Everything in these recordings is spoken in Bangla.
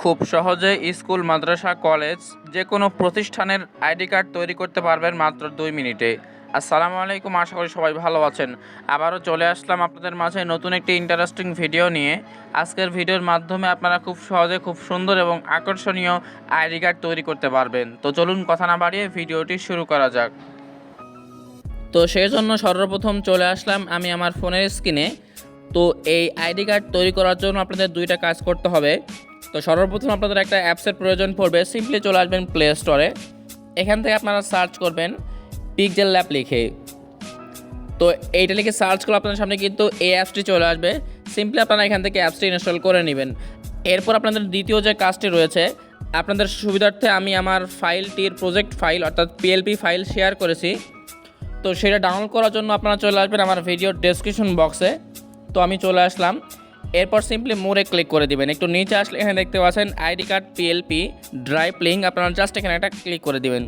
খুব সহজে স্কুল, মাদ্রাসা, কলেজ যে কোনো প্রতিষ্ঠানের আইডি কার্ড তৈরি করতে পারবেন মাত্র দুই মিনিটে। আসসালামু আলাইকুম, আশা করি সবাই ভালো আছেন। আবারও চলে আসলাম আপনাদের মাঝে নতুন একটি ইন্টারেস্টিং ভিডিও নিয়ে। আজকের ভিডিওর মাধ্যমে আপনারা খুব সহজে, খুব সুন্দর এবং আকর্ষণীয় আইডি কার্ড তৈরি করতে পারবেন। তো চলুন কথা না বাড়িয়ে ভিডিওটি শুরু করা যাক। তো সেই জন্য সর্বপ্রথম চলে আসলাম আমি আমার ফোনের স্ক্রিনে তো এই আইডি কার্ড তৈরি করার জন্য আপনাদের দুইটা কাজ করতে হবে। তো সর্বপ্রথম আপনাদের একটা অ্যাপসের প্রয়োজন পড়বে। সিম্পলি চলে আসবেন প্লে স্টোরে এখান থেকে আপনারা সার্চ করবেন পিকজেল ল্যাব লিখে। তো এইটা লিখে সার্চ করলে আপনাদের সামনে কিন্তু এই অ্যাপসটি চলে আসবে। সিম্পলি আপনারা এখান থেকে অ্যাপসটি ইনস্টল করে নেবেন। এরপর আপনাদের দ্বিতীয় যে কাজটি রয়েছে, আপনাদের সুবিধার্থে আমি আমার ফাইলটির প্রজেক্ট ফাইল অর্থাৎ পিএলপি ফাইল শেয়ার করেছি। তো সেটা ডাউনলোড করার জন্য আপনারা চলে আসবেন আমার ভিডিও ডেসক্রিপশন বক্সে তো আমি চলে আসলাম। এরপর সিম্পলি মোড়ে ক্লিক করে দিবেন। একটু নিচে আসলে এখানে দেখতে পাচ্ছেন ID card PLP drive link আপনারা জাস্ট এখানে একটা ক্লিক করে দিবেন।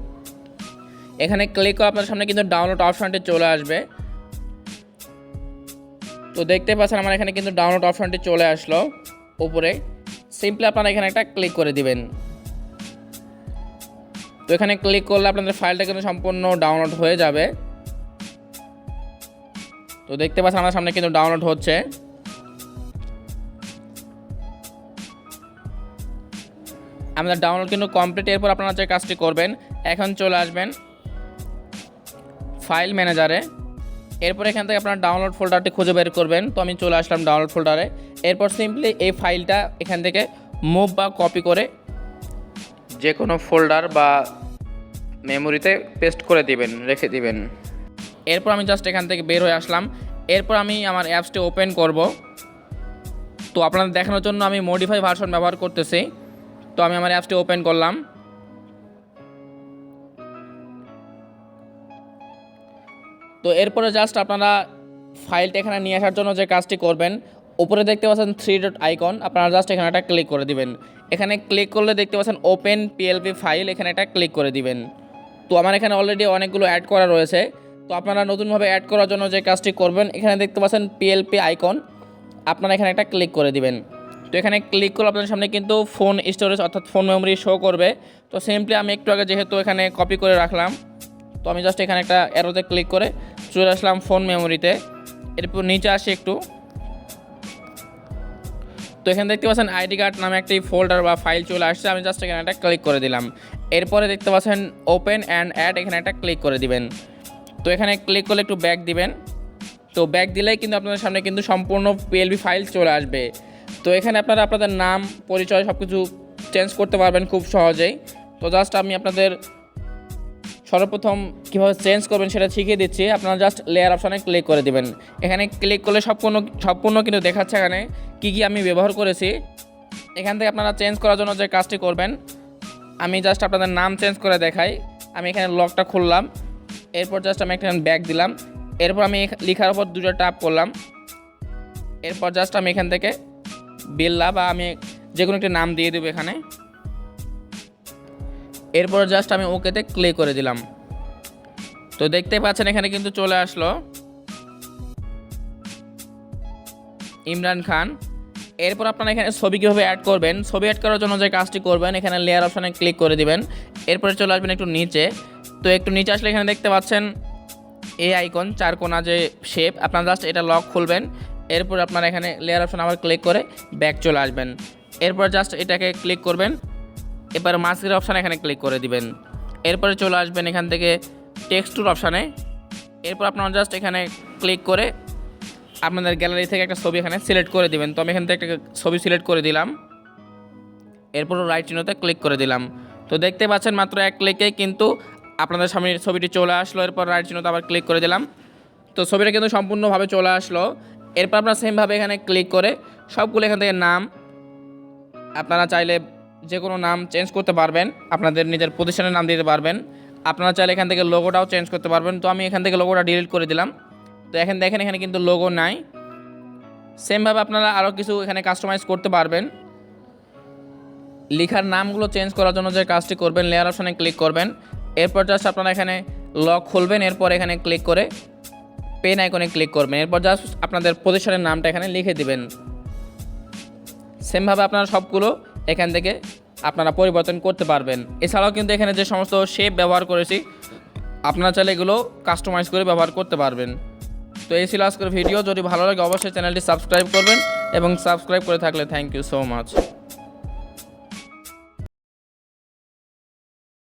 এখানে ক্লিক করে আপনার সামনে কিন্তু ডাউনলোড অপশনটি চলে আসবে। তো দেখতে পাচ্ছেন আমার এখানে কিন্তু ডাউনলোড অপশনটি চলে আসলো উপরে। সিম্পলি আপনারা এখানে একটা ক্লিক করে দিবেন। তো এখানে ক্লিক করলে আপনাদের ফাইলটা কিন্তু সম্পূর্ণ ডাউনলোড হয়ে যাবে। তো দেখতে পাচ্ছেন আমার সামনে কিন্তু ডাউনলোড হচ্ছে। আমাদের ডাউনলোড কিন্তু কমপ্লিট এরপর আপনারা যে কাজটি করবেন, এখন চলে আসবেন ফাইল ম্যানেজারে এরপর এখান থেকে আপনার ডাউনলোড ফোল্ডারটি খুঁজে বের করবেন। তো আমি চলে আসলাম ডাউনলোড ফোল্ডারে এরপর সিম্পলি এই ফাইলটা এখান থেকে মুভ বা কপি করে যে কোনো ফোল্ডার বা মেমোরিতে পেস্ট করে দিবেন, রেখে দিবেন। এরপর আমি জাস্ট এখান থেকে বের হয়ে আসলাম। এরপর আমি আমার অ্যাপসটি ওপেন করব। তো আপনাদের দেখানোর জন্য আমি মডিফাই ভার্সন ব্যবহার করতেছি। তো আমি আমার অ্যাপসটি ওপেন করলাম। তো এরপরে জাস্ট আপনারা ফাইলটা এখানে নিয়ে আসার জন্য যে কাজটি করবেন, উপরে দেখতে পাচ্ছেন থ্রি ডট আইকন আপনারা জাস্ট এখানে একটা ক্লিক করে দিবেন। এখানে ক্লিক করলে দেখতে পাচ্ছেন ওপেন পিএলপি ফাইল এখানে একটা ক্লিক করে দিবেন। তো আমার এখানে অলরেডি অনেকগুলো অ্যাড করা রয়েছে। তো আপনারা নতুনভাবে অ্যাড করার জন্য যে কাজটি করবেন, এখানে দেখতে পাচ্ছেন পিএলপি আইকন আপনারা এখানে একটা ক্লিক করে দিবেন। তো এখানে ক্লিক করলে আপনার সামনে কিন্তু ফোন স্টোরেজ অর্থাৎ ফোন মেমোরি শো করবে। তো সিম্পলি আমি একটু আগে যেহেতু এখানে কপি করে রাখলাম, তো আমি জাস্ট এখানে একটা অ্যারোতে ক্লিক করে চলে আসলাম ফোন মেমোরিতে এরপর নিচে আসি একটু। তো এখানে দেখতে পাচ্ছেন আইডি কার্ড নামে একটি ফোল্ডার বা ফাইল চলে আসছে, আমি জাস্ট এখানে একটা ক্লিক করে দিলাম। এরপরে দেখতে পাচ্ছেন ওপেন অ্যান্ড অ্যাড এখানে একটা ক্লিক করে দিবেন। তো এখানে ক্লিক করলে একটু ব্যাক দিবেন। তো ব্যাক দিলেই কিন্তু আপনাদের সামনে কিন্তু সম্পূর্ণ পিএলবি ফাইল চলে আসবে। তো এখানে আপনারা আপনাদের নাম, পরিচয় সব কিছু চেঞ্জ করতে পারবেন খুব সহজেই। তো জাস্ট আমি আপনাদের সর্বপ্রথম কীভাবে চেঞ্জ করবেন সেটা শিখিয়ে দিচ্ছি। আপনারা জাস্ট লেয়ার অপশানে ক্লিক করে দেবেন। এখানে ক্লিক করলে সম্পূর্ণ সম্পূর্ণ কিন্তু দেখাচ্ছে এখানে কী কী আমি ব্যবহার করেছি। এখান থেকে আপনারা চেঞ্জ করার জন্য যে কাজটি করবেন, আমি জাস্ট আপনাদের নাম চেঞ্জ করে দেখাই। আমি এখানে লকটা খুললাম। এরপর জাস্ট আমি এখানে ব্যাগ দিলাম। এরপর আমি লেখার উপর দুটো টাপ করলাম। এরপর জাস্ট আমি এখান থেকে বিল্লা বা আমি যে কোনো একটি নাম দিয়ে দেবো এখানে। এরপর জাস্ট আমি ওকেতে ক্লিক করে দিলাম। তো দেখতে পাচ্ছেন এখানে কিন্তু চলে আসলো ইমরান খান। এরপর আপনারা এখানে ছবি কীভাবে অ্যাড করবেন, ছবি অ্যাড করার জন্য যে কাজটি করবেন, এখানে লেয়ার অপশানে ক্লিক করে দিবেন। এরপরে চলে আসবেন একটু নিচে। তো একটু নিচে আসলে এখানে দেখতে পাচ্ছেন এই আইকন চার কোনা যে শেপ আপনারা জাস্ট এটা লক খুলবেন। এরপর আপনারা এখানে লেয়ার অপশন আবার ক্লিক করে ব্যাক চলে আসবেন। এরপর জাস্ট এটাকে ক্লিক করবেন। এবার মাস্কের অপশান এখানে ক্লিক করে দিবেন। এরপরে চলে আসবেন এখান থেকে টেক্সটুর অপশানে এরপর আপনারা জাস্ট এখানে ক্লিক করে আপনাদের গ্যালারি থেকে একটা ছবি এখানে সিলেক্ট করে দিবেন। তো আমি এখান থেকে একটা ছবি সিলেক্ট করে দিলাম। এরপর রাইট চিহ্নতে ক্লিক করে দিলাম। তো দেখতে পাচ্ছেন মাত্র এক ক্লিকেই কিন্তু আপনাদের সামনে ছবিটি চলে আসলো। এরপর রাইট চিহ্নতে আবার ক্লিক করে দিলাম। তো ছবিটা কিন্তু সম্পূর্ণভাবে চলে আসলো। এরপর আপনারা সেমভাবে এখানে ক্লিক করে সবগুলো এখান থেকে নাম, আপনারা চাইলে যে কোনো নাম চেঞ্জ করতে পারবেন, আপনাদের নিজের প্রতিষ্ঠানের নাম দিতে পারবেন, আপনারা চাইলে এখান থেকে লোগোটাও চেঞ্জ করতে পারবেন। তো আমি এখান থেকে লোগোটা ডিলিট করে দিলাম। তো এখন দেখেন এখানে কিন্তু লোগো নাই। সেমভাবে আপনারা আরও কিছু এখানে কাস্টমাইজ করতে পারবেন। লেখার নামগুলো চেঞ্জ করার জন্য যে কাজটি করবেন লেয়ার অপশানে ক্লিক করবেন। এরপর জাস্ট আপনারা এখানে লক খুলবেন, এরপর এখানে ক্লিক করে পেন আইকনে ক্লিক করবেন। এরপর জাস্ট আপনাদের প্রতিষ্ঠানের নামটা এখানে লিখে দিবেন। সেমভাবে আপনারা সবগুলো এখান থেকে আপনারা পরিবর্তন করতে পারবেন। এছাড়াও কিন্তু এখানে যে সমস্ত শেপ ব্যবহার করেছি, আপনারা চাইলে এগুলো কাস্টমাইজ করে ব্যবহার করতে পারবেন। তো এই ছিল আজকের ভিডিও যদি ভালো লাগে, অবশ্যই চ্যানেলটি সাবস্ক্রাইব করবেন এবং সাবস্ক্রাইব করে থাকলে থ্যাংক ইউ সো মাচ